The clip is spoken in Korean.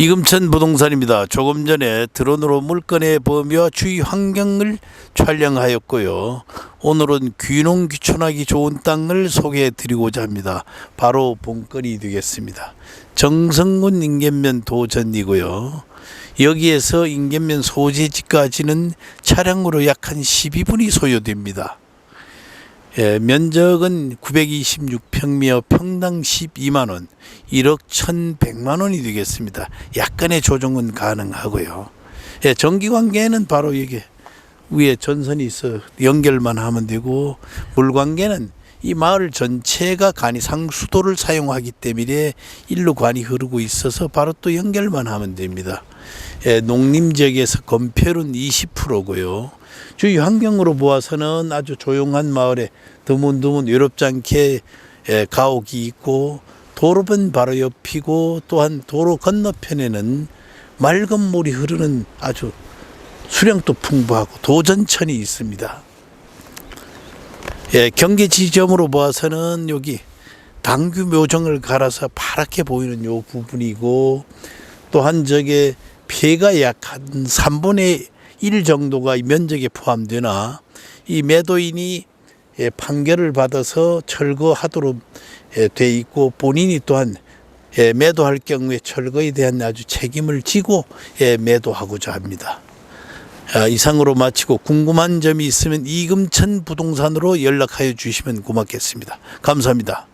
이금천 부동산입니다. 조금 전에 드론으로 물건의 범위와 주위 환경을 촬영하였고요. 오늘은 귀농 귀촌하기 좋은 땅을 소개해 드리고자 합니다. 바로 본건이 되겠습니다. 정성군 인견면 도전이고요. 여기에서 인견면 소재지까지는 차량으로 약 한 12분이 소요됩니다. 예, 면적은 926평미어 평당 12만 원, 1억 1,100만 원이 되겠습니다. 약간의 조정은 가능하고요. 예, 전기 관계는 바로 여기 위에 전선이 있어 연결만 하면 되고 물 관계는 이 마을 전체가 간이 상수도를 사용하기 때문에 일로 관이 흐르고 있어서 바로 또 연결만 하면 됩니다. 예, 농림 지역에서 건폐율은 20%고요. 주위 환경으로 보아서는 아주 조용한 마을에 드문드문 외롭지 않게 예, 가옥이 있고 도로변 바로 옆이고 또한 도로 건너편에는 맑은 물이 흐르는 아주 수량도 풍부하고 도전천이 있습니다. 예, 경계 지점으로 보아서는 여기 당규 묘정을 갈아서 파랗게 보이는 요 부분이고 또한 저게 폐가 약 한 3분의 1 정도가 이 면적에 포함되나 이 매도인이 예, 판결을 받아서 철거하도록 예, 돼 있고 본인이 또한 예, 매도할 경우에 철거에 대한 아주 책임을 지고 예, 매도하고자 합니다. 아, 이상으로 마치고 궁금한 점이 있으면 이금천 부동산으로 연락하여 주시면 고맙겠습니다. 감사합니다.